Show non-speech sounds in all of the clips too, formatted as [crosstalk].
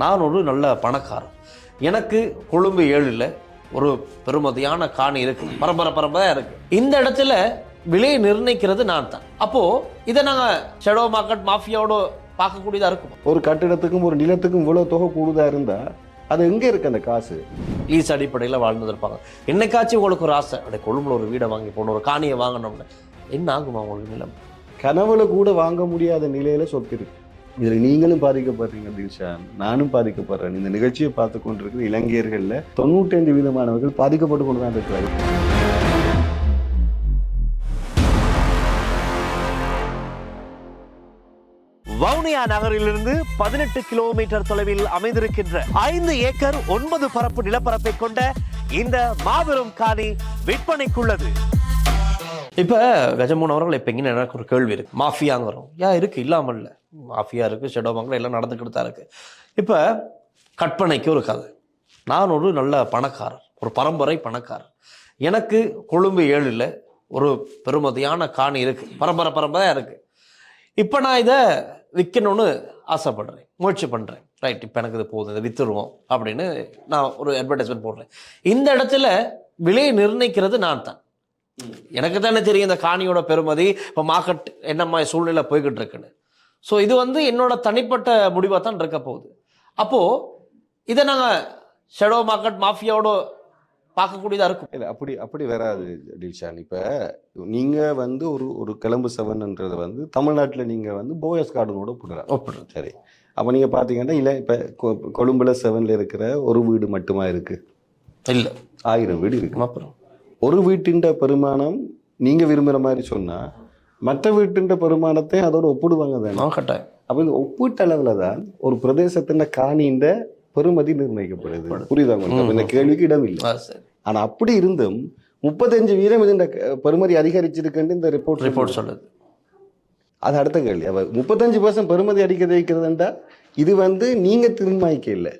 நான் ஒரு நல்ல பணக்காரன். எனக்கு கொழும்பு ஏழில் ஒரு பெருமதியான காணி இருக்கு. பரம்பரை பரம்பரையாக இருக்கு. இந்த இடத்துல விலையை நிர்ணயிக்கிறது நான் தான். அப்போ இதை நாங்கள் ஷெடோ மார்க்கெட் மாஃபியாவோட பார்க்கக்கூடியதா இருக்கும். ஒரு கட்டிடத்துக்கும் ஒரு நிலத்துக்கும் இவ்வளவு தொகை கூடுதா இருந்தா அது எங்க இருக்கு அந்த காசு? லீஸ் அடிப்படையில் வாழ்ந்து இருப்பாங்க என்னைக்காச்சும் உங்களுக்கு ஒரு ஆசை அப்படியே கொழும்புல ஒரு வீடை வாங்கி போகணும் ஒரு காணியை வாங்கணும்னு. என்ன ஆகுமா உங்களுக்கு நிலம்? கனவுல கூட வாங்க முடியாத நிலையில சொத்து இருக்கு. இதில் நீங்களும் பாதிக்கப்படுறீங்க தில்ஷான் நானும் பாதிக்கப்படுறேன். இந்த நிகழ்ச்சியை பார்த்து கொண்டிருக்கிற இளைஞர்கள்ல தொண்ணூத்தைந்து வீதமானவர்கள் பாதிக்கப்பட்டு கொண்டு தான் வவுனியா நகரிலிருந்து பதினெட்டு கிலோமீட்டர் தொலைவில் அமைந்திருக்கின்ற ஐந்து ஏக்கர் ஒன்பது பரப்பு நிலப்பரப்பை கொண்ட இந்த மாபெரும் காணி விற்பனைக்குள்ளது. இப்போ கஜமோன் அவர்கள் இப்போ இங்கே எனக்கு ஒரு கேள்வி இருக்குது மாஃபியாங்கிறோம். ஏன் இருக்குது இல்லாமல் இல்லை மாஃபியா இருக்குது ஷெடோ மங்களம் எல்லாம் நடந்துக்கிட்டு தான் இருக்குது இப்போ கற்பனைக்கு ஒரு கதை. நான் ஒரு நல்ல பணக்காரர் ஒரு பரம்பரை பணக்காரர். எனக்கு கொழும்பு ஏழில் ஒரு பெருமதியான காணி இருக்குது பரம்பரை பரம்பரையாக இருக்குது இப்போ நான் இதை விற்கணும்னு ஆசைப்படுறேன் முயற்சி பண்ணுறேன் ரைட் இப்போ எனக்கு இது போதும் இதை விற்றுருவோம் அப்படின்னு நான் ஒரு அட்வர்டைஸ்மெண்ட் போடுறேன். இந்த இடத்துல விலையை நிர்ணயிக்கிறது நான் தான். எனக்கு தானே தெரியும் இந்த காணியோட பெருமதி இப்போ மார்க்கெட் என்ன மாதிரி சூழ்நிலை போய்கிட்டு இருக்குன்னு ஸோ இது வந்து என்னோட தனிப்பட்ட முடிவாக தான் இருக்க போகுது. அப்போது இதை நாங்கள் ஷெடோ மார்க்கெட் மாஃபியாவோட பார்க்கக்கூடியதாக இருக்கும். இல்ல அப்படி அப்படி வராது டில்ஷான். இப்ப நீங்க வந்து ஒரு ஒரு கிளம்பு செவன்ன்றது வந்து தமிழ்நாட்டுல நீங்க வந்து போயஸ் கார்டனோட போடுறாங்க. ஒப்பிடுறது சரி. அப்ப நீங்க பாத்தீங்கன்னா இல்ல இப்ப கொ- கொழும்புல செவன்ல இருக்கிற ஒரு வீடு மட்டுமா இருக்கு? இல்லை. ஆயிரம் வீடு இருக்கு. அப்புறம் ஒரு வீட்டின் பெருமானம் நீங்க விரும்புற மாதிரி சொன்னா மற்ற வீட்டின் பெருமானத்தை அதோட ஒப்பிடுவாங்க தானே? கட்டாயம். அப்ப இந்த ஒப்பீட்டளவுல தான் ஒரு பிரதேசத்தின் காணியின் பெருமதி நிர்ணயிக்கப்படுது. புரியுதா உங்களுக்கு? இந்த கேள்விக்கு இடம் இல்லை. ஆ, சரி. ஆனா அப்படி இருந்தும் முப்பத்தஞ்சு வீதம் இந்த க- பெருமதி அதிகரிச்சிருக்குன்னு இந்த ரிப்போர்ட் ரிப்போர்ட் சொல்லுது. அது அடுத்த கேள்வி. அவ முப்பத்தஞ்சு பர்சன்ட் பெருமதி அடிக்க வைக்கிறதுண்டா இது வந்து நீங்க தீர்மானிக்க இல்லை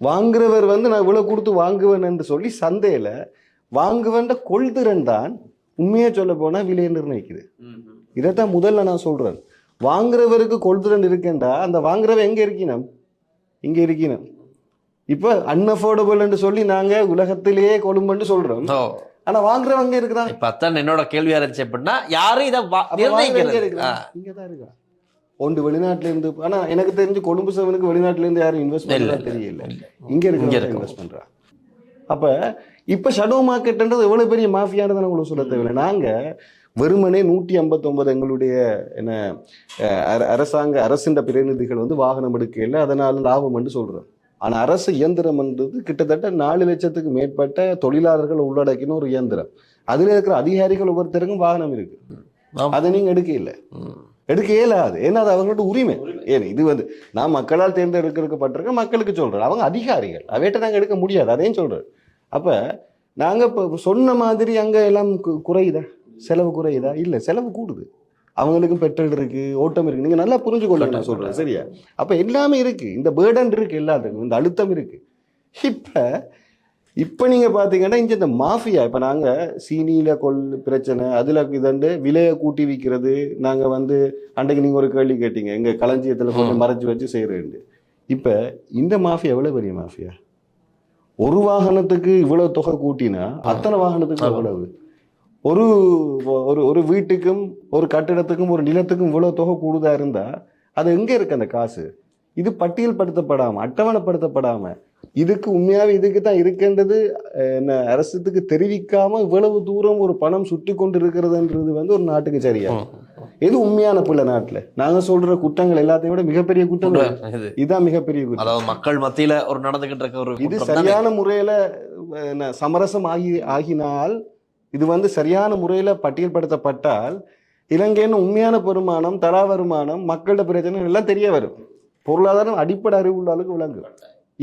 வாங்குறவர் வந்து நான் இவ்வளவு கொடுத்து வாங்குவேன் என்று சொல்லி சந்தையில வாங்குவேன்ற கொள்திறன் தான் உண்மையா சொல்ல போனா விலையை நிர்ணயிக்குது. இதைத்தான் முதல்ல நான் சொல்றேன். வாங்குறவருக்கு கொள்திறன் இருக்கேன்டா அந்த வாங்குறவன் எங்க இருக்கணும்? இங்க இருக்கணும். இப்போ அன்அஃபோர்டபுள்னு சொல்லி நாங்க உலகத்திலேயே கொழும்புன்னு சொல்றோம். ஓ. ஆனா வாங்குறவன் அங்க இருக்கிறான்? இப்ப அதான் என்னோட கேள்வியா இருந்துச்சு அப்படின்னா யாரும் இதை. இருக்கிறான்? இங்கதான் இருக்கான் ஒன்று வெளிநாட்டுல இருந்து ஆனா எனக்கு தெரிஞ்சு கொழும்பு செவனுக்கு வெளிநாட்டுல இருந்து யாரும் இன்வெஸ்ட் தெரியல. இங்க இங்க இருக்க. இன்வெஸ்ட் பண்றா அப்ப இப்ப ஷடோ மார்க்கெட்ன்றது எவ்வளவு பெரிய மாஃபியானதை உங்களுக்கு சொல்ல தேவையில்லை. நாங்க வெறுமனே நூற்றி ஐம்பத்தொன்பது எங்களுடைய என்ன அரசாங்க அரசின் பிரதிநிதிகள் வந்து வாகனம் எடுக்கையில் அதனால லாபம் என்று சொல்றோம். ஆனா அரசு இயந்திரம்ன்றது கிட்டத்தட்ட நாலு லட்சத்துக்கு மேற்பட்ட தொழிலாளர்கள் உள்ளடக்கின ஒரு இயந்திரம். அதுல இருக்கிற அதிகாரிகள் ஒவ்வொருத்தருக்கும் வாகனம் இருக்கு. அதை நீங்க எடுக்க இல்லை. எடுக்க இயலாது. ஏன்னா அது அவங்களோட உரிமை. ஏன் இது வந்து நான் மக்களால் தேர்ந்தெடுக்கப்பட்டிருக்க மக்களுக்கு சொல்றேன். அவங்க அதிகாரிகள். அவையிட்ட நாங்க எடுக்க முடியாது. அதையும் சொல்றேன். அப்ப நாங்க இப்போ சொன்ன மாதிரி அங்க எல்லாம் குறையுதா? செலவு குறையுதா? இல்ல செலவு கூடுது. அவங்களுக்கும் பெட்ரோல் இருக்கு ஓட்டம் இருக்கு. நீங்க நல்லா புரிஞ்சுக்கொள்ளுங்க நான் சொல்றேன். சரியா? அப்ப எல்லாமே இருக்கு. இந்த பேர்டன் இருக்கு எல்லாத்துக்கும். இந்த அழுத்தம் இருக்கு. இப்ப இப்ப நீங்க பாத்தீங்கன்னா இங்க இந்த மாஃபியா இப்ப நாங்க சீனியில கொள் பிரச்சனை அதுல இதண்டு விலையை கூட்டி விற்கிறது நாங்க வந்து அன்றைக்கு நீங்க ஒரு கேள்வி கேட்டீங்க. எங்க களஞ்சியத்துல கொஞ்சம் மறைச்சு வச்சு செய்யறது இப்ப இந்த மாஃபியா எவ்வளவு பெரிய மாஃபியா? ஒரு வாகனத்துக்கு இவ்வளவு தொகை கூட்டினா அத்தனை வாகனத்துக்கு. எவ்வளவு ஒரு ஒரு ஒரு வீட்டுக்கும் ஒரு கட்டிடத்துக்கும் ஒரு நிலத்துக்கும் இவ்வளவு தொகை கூடுதா இருந்தா அது எங்க இருக்கு அந்த காசு இது பட்டியல்படுத்தப்படாம அட்டவணைப்படுத்தப்படாம இதுக்கு உண்மையாவே இதுக்கு தான் இருக்கின்றது என்ன அரசுக்கு தெரிவிக்காம இவ்வளவு தூரம் ஒரு பணம் சுற்றி கொண்டு இருக்கிறதுன்றது வந்து ஒரு நாட்டுக்கு சரியா. எது உண்மையான புள்ள நாட்டுல? நாங்க சொல்ற குற்றங்கள் எல்லாத்தையும் விட மிகப்பெரிய குற்றம் இது. இதுதான் மிகப்பெரிய குற்றம். அதாவது மக்கள் மத்தியில ஒரு நடந்துகிட்டு இருக்க ஒரு இது. சரியான முறையில சமரசம் ஆகி ஆகினால் இது வந்து சரியான முறையில பட்டியல்படுத்தப்பட்டால் இலங்கையின் உண்மையான பெருமானம் தரா வருமானம் மக்களோட பிரச்சனை எல்லாம் தெரிய வரும். பொருளாதாரம் அடிப்படை அறிவு உள்ள அளவுக்கு விளங்கும்.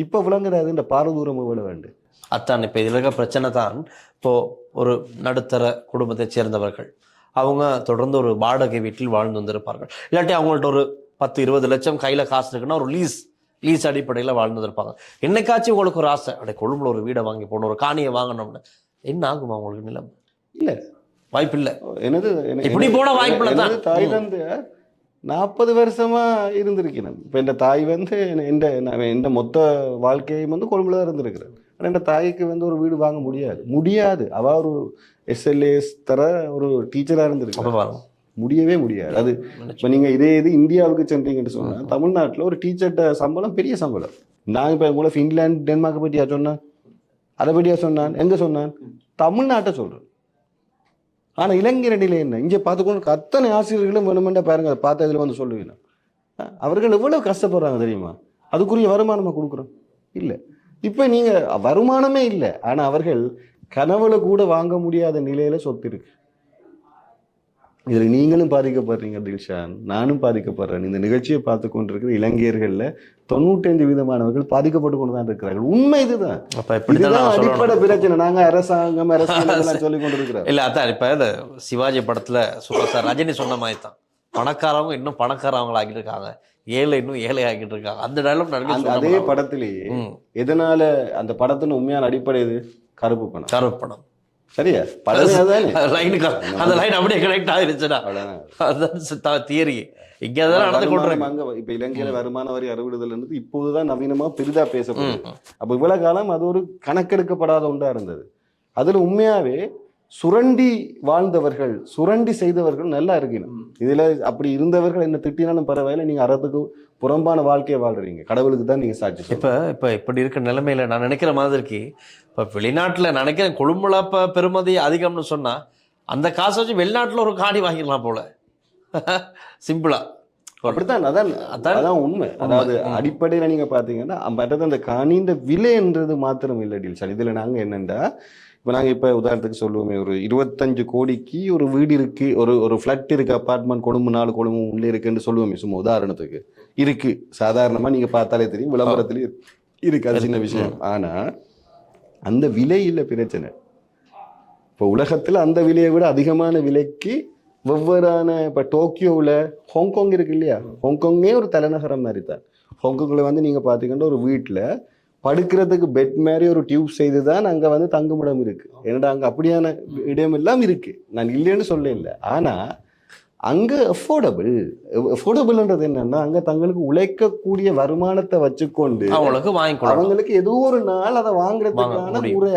இப்ப விளங்குறது இந்த பாரதூரம் எவ்வளவு வேண்டும் அத்தான் இப்போ இதில் இருக்க பிரச்சனை தான் இப்போ ஒரு நடுத்தர குடும்பத்தைச் சேர்ந்தவர்கள் அவங்க தொடர்ந்து ஒரு வாடகை வீட்டில் வாழ்ந்து வந்திருப்பார்கள். இல்லாட்டி அவங்கள்ட்ட ஒரு பத்து இருபது லட்சம் கையில காசு இருக்குன்னா ஒரு லீஸ் லீஸ் அடிப்படையில் வாழ்ந்து வந்திருப்பாங்க. என்னைக்காச்சும் உங்களுக்கு ஒரு ஆசை அப்படியே கொழும்புல ஒரு வீடை வாங்கி போகணும் ஒரு காணியை வாங்கணும்னு. என்ன ஆகுமா உங்களுக்கு நிலம்? இல்ல. வாய்ப்பு இல்லை எனது என- இப்படி போட வாய்ப்பில்லை தான். எனது தாய் தந்தை நாற்பது வருஷமா இருந்திருக்கணும் இப்போ என் தாய் வந்து எந்த எந்த மொத்த வாழ்க்கையும் வந்து கொழும்புல தான் இருந்திருக்கிறேன். ஆனால் என் தாய்க்கு வந்து ஒரு வீடு வாங்க முடியாது. முடியாது. அவ ஒரு எஸ்எல்ஏஸ் தர ஒரு டீச்சராக இருந்திருக்கு. முடியவே முடியாது. அது இப்போ நீங்கள் இதே இது இந்தியாவுக்கு சென்றீங்கன்னு சொன்னால் தமிழ்நாட்டில் ஒரு டீச்சர்கிட்ட சம்பளம் பெரிய சம்பளம். நான் இப்போ கூட ஃபின்லாந்து டென்மார்க்கை பற்றியா சொன்னேன் அதை பற்றியா சொன்னான்? எங்கே சொன்னான்? தமிழ்நாட்டை சொல்கிறேன் ஆனால் இளைஞர் நிலை என்ன? இங்கே பார்த்துக்கொண்டு அத்தனை ஆசிரியர்களும் வேணுமெண்டா பாருங்க. அதை பார்த்து இதில் வந்து சொல்லுவீங்க அவர்கள் எவ்வளோ கஷ்டப்படுறாங்க தெரியுமா? அதுக்குரிய வருமானமாக கொடுக்குறோம்? இல்லை. இப்போ நீங்கள் வருமானமே இல்லை. ஆனால் அவர்கள் கனவுல கூட வாங்க முடியாத நிலையில சொத்து இருக்கு. இதில் நீங்களும் பாதிக்கப்படுறீங்க தில்ஷான். நானும் பாதிக்கப்படுறேன். இந்த நிகழ்ச்சியை பார்த்து கொண்டிருக்கிற இளைஞர்களில் தொண்ணூற்றஞ்சு வீதமானவர்கள் பாதிக்கப்பட்டு கொண்டு தான் இருக்கிறார்கள். உண்மை இதுதான். இதுதான் அடிப்படை பிரச்சனை. நாங்க அரசாங்கம் அரசியல் [laughs] சொல்லி கொண்டிருக்கிறோம். இல்ல அதான் இப்ப சிவாஜி படத்துல ஸ்டார் ரஜினி சொன்ன மாதிரி தான் பணக்காரவங்க இன்னும் பணக்காரவங்க ஆகிட்டு இருக்காங்க. ஏழை இன்னும் ஏழை ஆகிட்டு இருக்காங்க. அந்த டைலாக் நடக்க அதே படத்திலேயே எதனால அந்த படத்தின் உண்மையான அடிப்படை இது கருப்பு பணம். கருப்பு படம் சரியா லைனுக்கு அந்த லைன் அப்படியே கனெக்ட் ஆயிருச்சுடா. அதுதான் தியரி இங்க அதெல்லாம் நடந்து கொண்டிருக்கு. அங்க இப்ப இலங்கையில வருமான வரி அறுவிடுதல் இப்போதுதான் நவீனமா பெரிதா பேசப்படுது. ம், ம். அப்ப இவ்வளவு காலம் அது ஒரு கணக்கெடுக்கப்படாத ஒன்றா இருந்தது. அதுல உண்மையாவே சுரண்டி வாழ்ந்தவர்கள் சுரண்டி செய்தவர்கள் நல்லா இருக்கணும். இதுல அப்படி இருந்தவர்கள் என்ன திட்டினாலும் பரவாயில்ல நீங்க அறத்துக்கு புறம்பான வாழ்க்கையை வாழ்றீங்க. கடவுளுக்கு தான் நீங்க சாட்சி. இப்ப இப்ப இப்படி இருக்க நிலைமையில நான் நினைக்கிற மாதிரிக்கு இப்ப வெளிநாட்டுல நினைக்கிறேன் கொழும்புல இப்ப பெருமதி அதிகம்னு சொன்னா அந்த காசை வச்சு வெளிநாட்டுல ஒரு காணி வாங்கிடலாம் போல. [laughs] சிம்பிளா அப்படித்தான் அதான் அதான். அதான் உண்மை. அதாவது அடிப்படையில நீங்க பாத்தீங்கன்னா மற்றது அந்த காணின்ற விலைன்றது மாத்திரம் இல்லை டீல்ஸ் இதுல நாங்க என்னண்டா இப்போ நாங்க இப்ப உதாரணத்துக்கு சொல்லுவோமே ஒரு இருபத்தஞ்சு கோடிக்கு ஒரு வீடு இருக்கு ஒரு ஒரு ஃப்ளட் இருக்கு அப்பார்ட்மெண்ட் கொழும்பு நாலு கொழும்பு உள்ளே இருக்குன்னு சொல்லுவோமே சும்மா உதாரணத்துக்கு. இருக்கு. சாதாரணமா நீங்க பார்த்தாலே தெரியும் விளம்பரத்துல இருக்கு. அது சின்ன விஷயம். ஆனா அந்த விலை இல்லை பிரச்சனை. இப்போ உலகத்துல அந்த விலையை விட அதிகமான விலைக்கு வெவ்வேறான இப்போ டோக்கியோவில் ஹாங்காங் இருக்கு இல்லையா? ஹாங்காங்கே ஒரு தலைநகரம் மாதிரி தான். ஹாங்காங்கில் வந்து நீங்கள் பார்த்தீங்கன்னா ஒரு வீட்டில் படுக்கிறதுக்கு பெட் மாதிரி ஒரு டியூப் செய்து தான் அங்கே வந்து தங்குமிடம் இருக்கு. ஏன்னா அங்கே அப்படியான இடம் எல்லாம் இருக்கு. நான் இல்லைன்னு சொல்ல இல்லை ஆனால் அங்கே அஃபோர்டபுள் அஃபோர்டபுள்ன்றது என்னன்னா அங்கே தங்களுக்கு உழைக்கக்கூடிய வருமானத்தை வச்சுக்கொண்டு அவங்களுக்கு அவங்களுக்கு ஏதோ ஒரு நாள் அதை வாங்குறதுக்கான வாங்க. ஒரு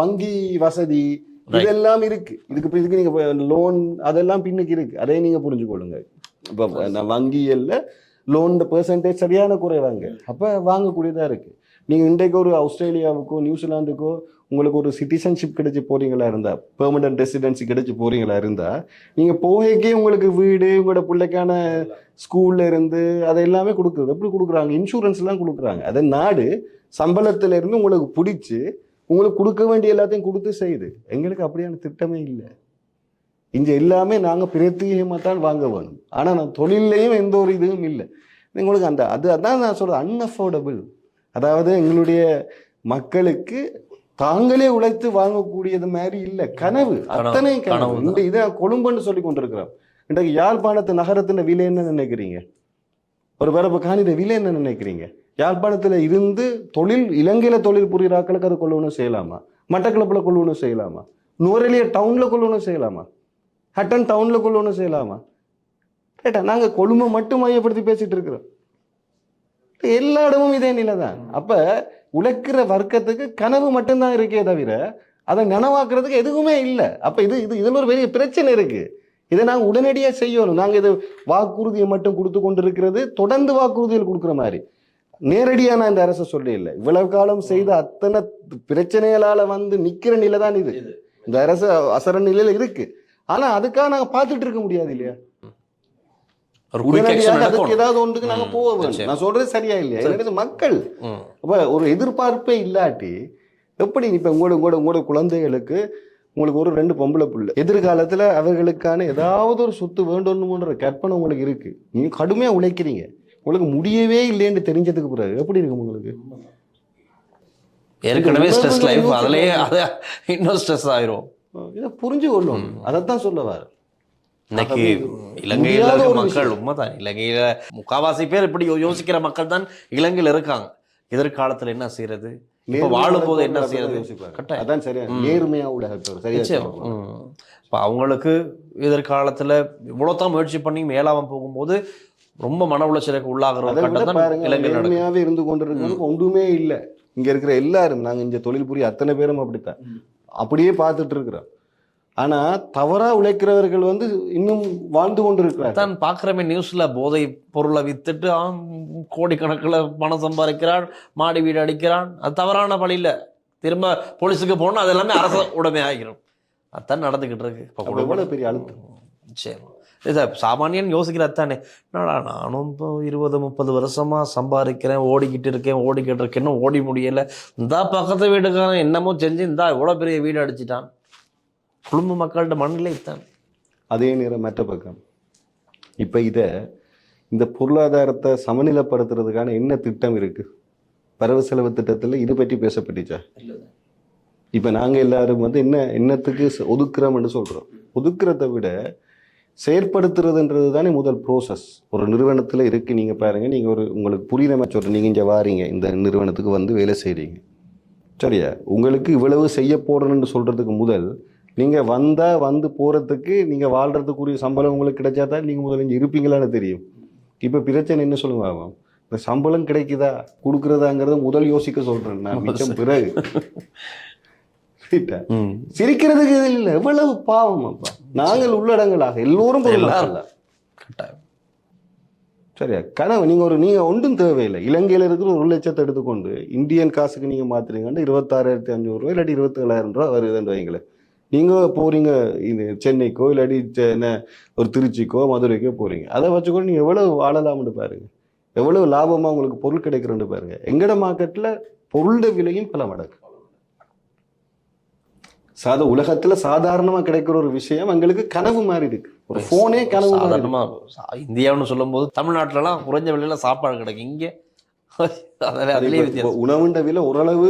வங்கி வசதி. இதெல்லாம் இருக்கு. இதுக்கு இதுக்கு நீங்க லோன் அதெல்லாம் பின்னுக்கு இருக்கு. அதை நீங்க புரிஞ்சுக்கொள்ளுங்க. இப்போ நான் வங்கியல்ல லோன் பெர்சன்டேஜ் சரியான குறைவாங்க. அப்ப வாங்கக்கூடியதா இருக்கு. நீங்கள் இன்றைக்கு ஒரு ஆஸ்திரேலியாவுக்கோ நியூசிலாந்துக்கோ உங்களுக்கு ஒரு சிட்டிசன்ஷிப் கிடைச்சி போகிறீங்களா இருந்தால் பெர்மனன்ட் ரெசிடென்சி கிடைச்சி போறீங்களா இருந்தால் நீங்கள் போகைக்கே உங்களுக்கு வீடு உங்களோட பிள்ளைக்கான ஸ்கூல்ல இருந்து அதை எல்லாமே கொடுக்குறது. எப்படி கொடுக்குறாங்க? இன்சூரன்ஸ்லாம் கொடுக்குறாங்க. அதை நாடு சம்பளத்திலேருந்து உங்களுக்கு பிடிச்சி உங்களுக்கு கொடுக்க வேண்டிய எல்லாத்தையும் கொடுத்து செய்யுது. எங்களுக்கு அப்படியான திட்டமே இல்லை. இங்கே எல்லாமே நாங்கள் பிரத்யேகமாக தான் வாங்க வேணும். ஆனால் நான் தொழிலையும் எந்த ஒரு இதுவும் இல்லை. உங்களுக்கு அந்த அது அதான் நான் சொல்கிறேன் அன்அஃபோர்டபுள் அதாவது எங்களுடைய மக்களுக்கு தாங்களே உழைத்து வாங்கக்கூடியது மாதிரி இல்லை. கனவு. அத்தனை கனவு. இந்த இதை கொழும்புன்னு சொல்லி கொண்டிருக்கிறோம். இன்றைக்கு யாழ்ப்பாணத்து நகரத்தின் விலை என்ன நினைக்கிறீங்க? ஒரு பிறப்பு காணித விலை என்ன நினைக்கிறீங்க? யாழ்ப்பாணத்துல இருந்து தொழில் இலங்கையில தொழில் புரிகிற ஆட்களுக்கு அதை கொள்ளணும் செய்யலாமா? மட்டக்களப்புல கொள்ளணும் செய்யலாமா? நுவரெலிய டவுன்ல கொள்ளணும் செய்யலாமா? ஹட்டன் டவுன்ல கொள்ளணும் செய்யலாமா? ரைட்டா நாங்க கொழும்பை மட்டும் மையப்படுத்தி பேசிட்டு இருக்கிறோம். எல்லா இடமும் இதே நிலை தான் அப்ப உழைக்கிற வர்க்கத்துக்கு கனவு மட்டும்தான் இருக்கே தவிர அதை நனவாக்குறதுக்கு எதுவுமே இல்லை. அப்ப இது இது இதுல ஒரு பெரிய பிரச்சனை இருக்கு. இதை நாங்க உடனடியா செய்யணும். நாங்க இது வாக்குறுதியை மட்டும் கொடுத்து கொண்டிருக்கிறது தொடர்ந்து வாக்குறுதிகள் கொடுக்குற மாதிரி. நேரடியா நான் இந்த அரசை சொல்ல இல்லை இவ்வளவு காலம் செய்த அத்தனை பிரச்சனைகளால வந்து நிக்கிற நிலை தான் இது. இந்த அரசு அசர நிலையில இருக்கு. ஆனா அதுக்காக நாங்க பார்த்துட்டு இருக்க முடியாது இல்லையா ஒரு குயிக் ஆக்ஷன் உடனடியாக அதுக்கு நடக்கணும் ஏதாவது ஒன்றுக்கு நாங்க ம், போக வேண்டும் நிச்சயம். நான் சொல்றது சரியா இல்லையா? என்னது மக்கள். அப்ப ஒரு எதிர்பார்ப்பே இல்லாட்டி எப்படி இப்ப உங்களோட உங்களோட உங்களோட குழந்தைகளுக்கு உங்களுக்கு ஒரு ரெண்டு பொம்பளை புள்ள எதிர்காலத்துல அவர்களுக்கான ஏதாவது ஒரு சொத்து வேண்டும்ன்ற கற்பனை உங்களுக்கு இருக்கு. நீங்க கடுமையா உழைக்கிறீங்க. உங்களுக்கு முடியவே இல்லைன்னு தெரிஞ்சதுக்கு பிறகு எப்படி இருக்கும் உங்களுக்கு? ஏற்கனவே ஸ்ட்ரெஸ் லைஃப் அதுலயே அது இன்னும் ஸ்ட்ரெஸ் ஆயிரும். இதை புரிஞ்சு கொள்ளும் அதைத்தான் சொல்ல வர இன்னைக்கு இலங்கையில இருக்க மக்கள். உண்மைதான். இலங்கையில முக்காவாசி பேர் இப்படி யோசிக்கிற மக்கள் தான் இலங்கையில இருக்காங்க. எதிர்காலத்துல என்ன செய்யறது? இப்ப வாழும்போது என்ன செய்யறது. கட்டாயம். அதான் சரியா. நேர்மையா உலகத்தோர் சரியா. இப்ப அவங்களுக்கு எதிர்காலத்துல இவ்வளவுதான் முயற்சி பண்ணி மேலாம போகும்போது ரொம்ப மன உளைச்சலுக்கு உள்ளாகிற நேர்மையாவே இருந்து கொண்டிருக்கிறது ஒன்றுமே இல்ல. இங்க இருக்கிற எல்லாரும் நாங்க இங்க தொழில் புரிய அத்தனை பேரும் அப்படித்தான். அப்படியே பார்த்துட்டு இருக்கிறோம். ஆனா தவறா உழைக்கிறவர்கள் வந்து இன்னும் வாழ்ந்து கொண்டிருக்கிறார் தான் பார்க்குறமே நியூஸ்ல போதை பொருளை வித்துட்டு கோடிக்கணக்குல பணம் சம்பாதிக்கிறான் மாடி வீடு அடிக்கிறான். அது தவறான வழியில திரும்ப போலீஸுக்கு போனா அது எல்லாமே அரச உடைமை ஆகிரும். அதான் நடந்துகிட்டு இருக்கு. இப்போ அப்ப எவ்வளவு பெரிய அழுத்தம்? நிச்சயமா இது சாமானியன் யோசிக்கிறது தானே என்னடா நானும் இப்போ இருபது முப்பது வருஷமா சம்பாதிக்கிறேன் ஓடிக்கிட்டு இருக்கேன் ஓடிக்கிட்டு இருக்கேன் இன்னும் ஓடி முடியல. இந்தா பக்கத்து வீட்டுக்காரன் என்னமோ செஞ்சு இந்தா இவ்வளோ பெரிய வீடு அடிச்சிட்டான். குடும்ப மக்கள்கிட்ட மனநிலை தான் அதே நேரம் மற்ற பக்கம் இப்ப இத இந்த பொருளாதாரத்தை சமநிலைப்படுத்துறதுக்கான என்ன திட்டம் இருக்கு? வரவு செலவு திட்டத்துல இது பற்றி பேசப்பட்டுச்சா? இப்ப நாங்க எல்லாரும் வந்து என்ன என்னத்துக்கு ஒதுக்குறோம்னு சொல்றோம். ஒதுக்குறதை விட செயற்படுத்துறதுன்றது தானே முதல் ப்ரோசஸ் ஒரு நிறுவனத்துல இருக்கு நீங்க பாருங்க நீங்க ஒரு உங்களுக்கு புரியுற மாதிரி சொல்றேன். நீங்க இங்க வாரீங்க இந்த நிறுவனத்துக்கு வந்து வேலை செய்றீங்க. சரியா? உங்களுக்கு இவ்வளவு செய்ய போறேன்னு சொல்றதுக்கு முதல் நீங்க வந்தா வந்து போறதுக்கு நீங்க வாழ்றதுக்குரிய சம்பளம் உங்களுக்கு கிடைச்சா தான் நீங்க முதல்ல இங்க இருப்பீங்களான்னு தெரியும். இப்ப பிரச்சனை என்ன சொல்லுங்க ஆகும்? இந்த சம்பளம் கிடைக்குதா? கொடுக்குறதாங்கிறத முதல் யோசிக்க சொல்றேன் நான் மிச்சம் பிறகு? சிரிக்கிறதுக்கு இது இல்லை. எவ்வளவு பாவம் அப்பா. நாங்கள் உள்ளடங்களாக எல்லோரும் கட்டாயம். சரியா? கனவு நீங்க ஒரு நீங்க ஒன்றும் தேவையில்லை. இலங்கையில இருக்கிற ஒரு லட்சத்தை எடுத்துக்கொண்டு இந்தியன் காசுக்கு நீங்க மாத்துறீங்கன்னா இருபத்தாறாயிரத்தி அஞ்சூறு ரூபாய் இல்லாட்டி இருபத்தேழாயிரம் ரூபாய் வருதுன்னு வைங்களேன். நீங்க போறீங்க இது சென்னைக்கோ இல்லாட்டி என்ன ஒரு திருச்சிக்கோ மதுரைக்கோ போறீங்க. அதை வச்சுக்கொண்டு நீங்க எவ்வளவு வாழலாம்னு பாருங்க. எவ்வளவு லாபமா உங்களுக்கு பொருள் கிடைக்கிறன்னு பாருங்க. எங்கட மார்க்கெட்ல பொருளோட விலையும் பல மடங்கு. சாத உலகத்துல சாதாரணமா கிடைக்கிற ஒரு விஷயம் எங்களுக்கு கனவு மாதிரி இருக்கு. ஒரு போனே கனவு. சாதாரணமா இந்தியாவுன்னு சொல்லும்போது தமிழ்நாட்டுலலாம் குறைஞ்ச விலையில சாப்பாடு கிடைக்கும். இங்கே [laughs] உணவுண்ட விலை ஓரளவு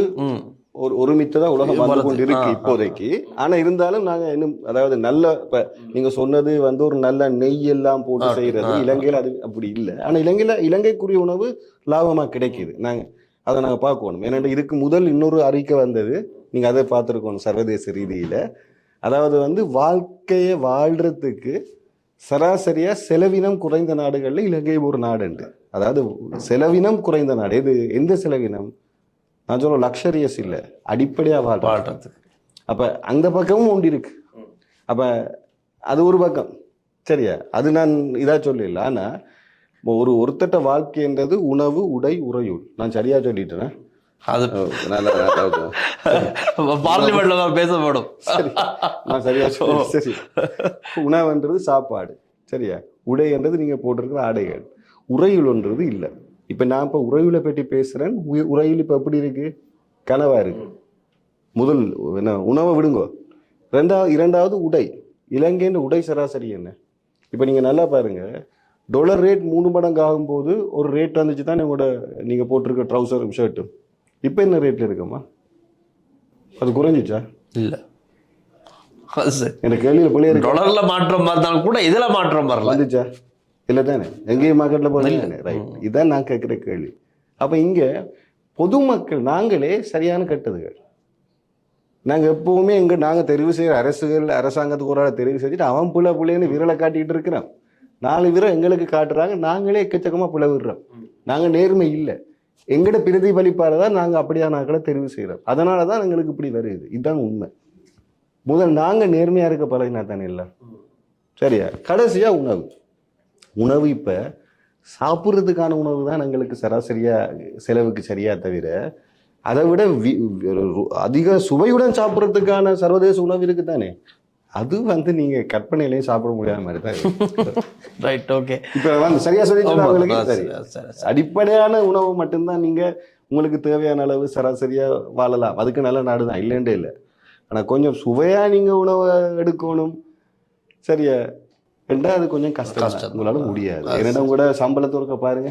ஒரு ஒருமித்ததா உலகம் வந்து கொண்டு இருக்கு. இப்போதைக்கு. ஆனா இருந்தாலும் நாங்க இன்னும் அதாவது நல்ல இப்ப நீங்க சொன்னது வந்து ஒரு நல்ல நெய் எல்லாம் போட்டு செய்யறது. இலங்கையில அது அப்படி இல்ல. ஆனா இலங்கையில இலங்கைக்குரிய உணவு லாபமா கிடைக்குது. நாங்க அதை நாங்க பார்க்கணும். ஏன்னா இதுக்கு முதல் இன்னொரு அறிக்கை வந்தது. நீங்க அதை பார்த்துருக்கணும் சர்வதேச ரீதியில. அதாவது வந்து வாழ்க்கையை வாழ்றதுக்கு சராசரியா செலவினம் குறைந்த நாடுகள்ல இலங்கை ஒரு நாடுண்டு. அதாவது செலவினம் குறைந்த நாடு. எது? எந்த செலவினம்? நான் சொல்ல லக்ஸரியஸ் இல்ல. அடிப்படையா வாழ்ற வாழ்றதுக்கு. அப்ப அந்த பக்கமும் ஒன்று இருக்கு. அப்ப அது ஒரு பக்கம். சரியா? அது நான் இதா சொல்லல ஆனா ஒரு ஒருத்தட்ட வாழ்க்கைன்றது உணவு உடை உறையுள் நான் சரியா சொல்லிட்டேனா? அது. பார்லிமெண்ட்ல தான் பேசப்படும். சரி. நான் சரியா சரி. உணவுன்றது சாப்பாடு. சரியா? உடைன்றது நீங்க போட்டிருக்கிற ஆடைகள். உறையுள்ன்றது இல்லை. இப்ப நான் இப்ப உறையுளை பற்றி பேசுறேன். உ- உறையுள் இப்ப எப்படி இருக்கு? கனவா இருக்கு. முதல் என்ன உணவை விடுங்கோ. ரெண்டாவது இரண்டாவது உடை. இலங்கைன்ற உடை சராசரி என்ன? இப்ப நீங்க நல்லா பாருங்க. டாலர் ரேட் மூணு மடங்கு ஆகும்போது ஒரு ரேட் வந்துச்சு தான் உங்களோட நீங்க போட்டிருக்க ட்ரௌசரும் ஷர்ட்டும் இப்போ என்ன ரேட்ல இருக்குமா? அது குறைஞ்சிச்சா? இல்ல. அது சரி எனக்கு கேள்வியில் பிள்ளைய டாலர்ல மாற்றம் இருந்தாலும் கூட இதுல மாற்றம் வரல. வந்துச்சா? இல்லை தானே எங்கேயும் மார்க்கெட்டில் போகிறீங்க ரைட் இதான் நான் கேட்குற கேள்வி. அப்போ இங்கே பொதுமக்கள் நாங்களே சரியான கெட்டதுகள். நாங்கள் எப்பவுமே எங்க நாங்கள் தெரிவு செய்கிற அரசுகள் அரசாங்கத்துக்கு ஒரு ஆளை தெரிவு செஞ்சுட்டு அவன் புள்ள புள்ளைன்னு விரலை காட்டிக்கிட்டு இருக்கிறான். நாலு விரல் எங்களுக்கு காட்டுறாங்க நாங்களே எக்கச்சக்கமாக புல விடுறோம். நாங்கள் நேர்மை இல்லை. எங்கட பிரதிபலிப்பால் தான் நாங்கள் அப்படியான ஆட்களை தெரிவு செய்கிறோம் அதனால தான் எங்களுக்கு இப்படி வருது. இதுதான் உண்மை. முதல் நாங்கள் நேர்மையாக இருக்க பழகினா தானே இல்லை சரியா? கடைசியா உணவு. உணவு இப்ப சாப்பிட்றதுக்கான உணவு தான் எங்களுக்கு சராசரியா செலவுக்கு சரியா தவிர அதை விட அதிக சுவையுடன் சாப்பிட்றதுக்கான சர்வதேச உணவு இருக்கு தானே அது வந்து நீங்க கற்பனையிலையும் சாப்பிட முடியாத மாதிரி தான். ரைட் ஓகே இப்ப வந்து சரியா சொல்லிட்டு உங்களுக்கு? சரி சரி. அடிப்படையான உணவு மட்டும்தான் நீங்க உங்களுக்கு தேவையான அளவு சராசரியா வாழலாம். அதுக்கு நல்ல நாடு தான் இல்லைன்றே இல்லை. ஆனா கொஞ்சம் சுவையா நீங்க உணவை எடுக்கணும். சரியா? ரெண்டா அது கொஞ்சம் கஷ்டம். கஷ்டம். உங்களால முடியாது. ஏன்னா உங்களோட சம்பளத்தோட பாருங்க.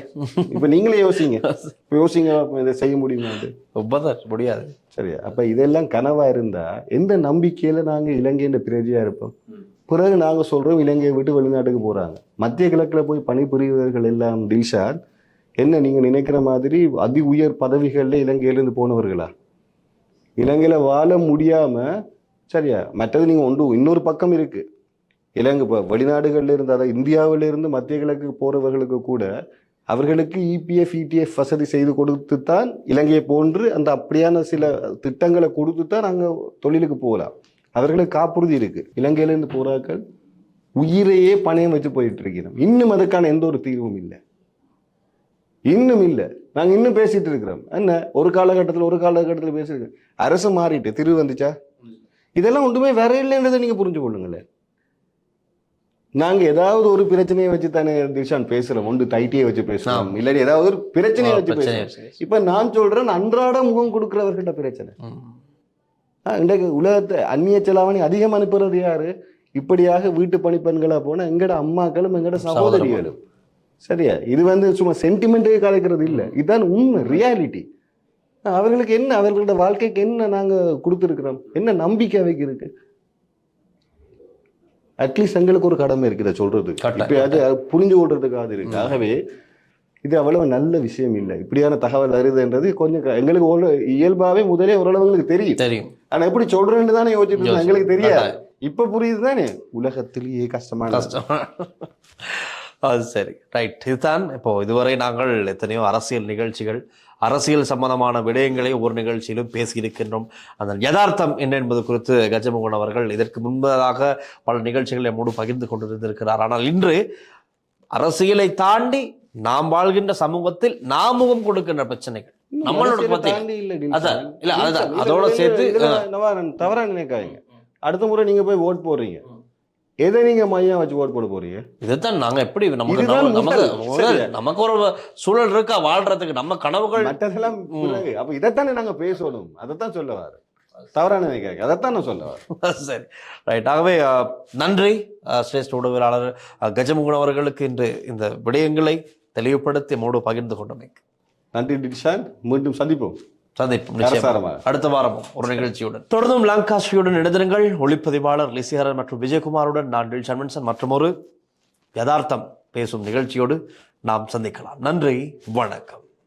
இப்ப நீங்களே யோசிங்க. [laughs] இப்ப யோசிங்க இதை செய்ய முடியுமா அது? ஒன்பதார் முடியாது. சரியா? அப்ப இதெல்லாம் கனவா இருந்தா எந்த நம்பிக்கையில நாங்க இலங்கையின் பிரஜையா இருப்போம்? பிறகு நாங்க சொல்றோம் இலங்கையை விட்டு வெளிநாட்டுக்கு போறாங்க. மத்திய கிழக்குல போய் பணிபுரிவர்கள் எல்லாம் தில்ஷாத் என்ன நீங்க நினைக்கிற மாதிரி அதி உயர் பதவிகள்ல இலங்கையிலிருந்து போனவர்களா? இலங்கையில வாழ முடியாம சரியா மற்றது நீங்க ஒன்று இன்னொரு பக்கம் இருக்கு. இலங்கை இப்போ வெளிநாடுகள்ல இருந்து அதாவது இந்தியாவில இருந்து மத்திய கிழக்கு போறவர்களுக்கு கூட அவர்களுக்கு இபிஎஃப் இடிஎஃப் வசதி செய்து கொடுத்து தான் இலங்கையை போன்று அந்த அப்படியான சில திட்டங்களை கொடுத்து தான் அங்கே தொழிலுக்கு போகலாம். அவர்களுக்கு காப்புறுதி இருக்கு. இலங்கையிலேருந்து போறாக்கள் உயிரையே பணயம் வச்சு போயிட்டு இருக்கிறோம் இன்னும் அதுக்கான எந்த ஒரு தீர்வும் இல்லை. இன்னும் இல்லை. நாங்க இன்னும் பேசிட்டு இருக்கிறோம். என்ன? ஒரு காலகட்டத்தில் ஒரு காலகட்டத்தில் பேசியிருக்கோம் அரசு மாறிட்டு திரு வந்துச்சா. இதெல்லாம் ஒன்றுமே வேற இல்லைன்றதை நீங்க புரிஞ்சு கொள்ளுங்களேன். நாங்க ஏதாவது ஒரு பிரச்சனையை வச்சு தானே திஷான் பேசுறோம். ஒன்று தைட்டியை வச்சு பேசுறோம். இல்லாட்டி ஏதாவது ஒரு பிரச்சனையை வச்சு பேசுறோம். இப்ப நான் சொல்றேன் அன்றாட முகம் கொடுக்கிறவர்கிட்ட பிரச்சனை. இன்றைக்கு உலகத்தை அந்நிய செலாவணி அதிகம் அனுப்புறது யாரு? இப்படியாக வீட்டு பணிப்பெண்களா போனா எங்கட அம்மாக்களும் எங்கட சகோதரிகளும். சரியா? இது வந்து சும்மா சென்டிமெண்ட்டே கலைக்கிறது இல்லை. இதுதான் உண்மை ரியாலிட்டி அவர்களுக்கு என்ன அவர்களோட வாழ்க்கைக்கு என்ன நாங்க கொடுத்துருக்கிறோம்? என்ன நம்பிக்கை அவைக்கு இருக்கு? அட்லீஸ்ட் எங்களுக்கு ஒரு கடமை இருக்குது கட்டாயம், இப்ப அது புரிஞ்சு கொள்றதுக்காக இருக்கு. ஆகவே இது அவ்வளவு நல்ல விஷயம் இல்லை. இப்படியான தகவல் வருதுன்றது கொஞ்சம் எங்களுக்கு இயல்பாவே முதலே ஓரளவு எங்களுக்கு தெரியும். தெரியும். ஆனா எப்படி சொல்றேன்னு தானே யோசிச்சுட்டு எங்களுக்கு தெரியாது. இப்ப புரியுது தானே? உலகத்திலேயே கஷ்டமான கஷ்டம். அது சரி. ரைட் இதுதான் இப்போ இதுவரை நாங்கள் எத்தனையோ அரசியல் நிகழ்ச்சிகள் அரசியல் சம்பந்தமான விடயங்களை ஒவ்வொரு நிகழ்ச்சியிலும் பேசியிருக்கின்றோம். அந்த யதார்த்தம் என்ன என்பது குறித்து கஜமுகன் அவர்கள் இதற்கு முன்பதாக பல நிகழ்ச்சிகளை மூடு பகிர்ந்து கொண்டிருந்திருக்கிறார். ஆனால் இன்று அரசியலை தாண்டி நாம் வாழ்கின்ற சமூகத்தில் நாம் முகம் கொடுக்கின்ற பிரச்சனைகள். நம்மளோட அதான். இல்ல, அதுதான். அதோட சேர்த்து, தவறா நினைக்காதீங்க. அடுத்த முறை நீங்க போய் ஓட் போடுறீங்க. எதை நீங்க மையம் வச்சு ஓட் போட போறீங்க? இதுதான் நாங்க எப்படி நமக்கு நமக்கு? நமக்கு ஒரு சூழல் இருக்கா வாழ்றதுக்கு? நம்ம கனவுகள் மற்றதெல்லாம். அப்ப இதைத்தானே நாங்க பேசணும். அதைத்தான் சொல்ல வர. தவறா நினைக்காங்க அதைத்தான் நான் சொல்ல [laughs] சரி. ரைட் ஆகவே நன்றி சிரேஷ்ட உடவியலாளர் கஜமுகன் அவர்களுக்கு இன்று இந்த விடயங்களை தெளிவுபடுத்தி மோடு பகிர்ந்து கொண்டமைக்கு. நன்றி டிஷான் மீண்டும் சந்திப்போம். சந்திப்போம். அடுத்த வாரமும் ஒரு நிகழ்ச்சியுடன். தொடர்ந்தும் லாங்காஸ்டியுடன் இணைந்திருங்கள். ஒளிப்பதிவாளர் லிசிஹரன் மற்றும் விஜயகுமாருடன் நான் டில் சன்மன்சன் மற்றும் ஒரு யதார்த்தம் பேசும் நிகழ்ச்சியோடு நாம் சந்திக்கலாம். நன்றி. வணக்கம்.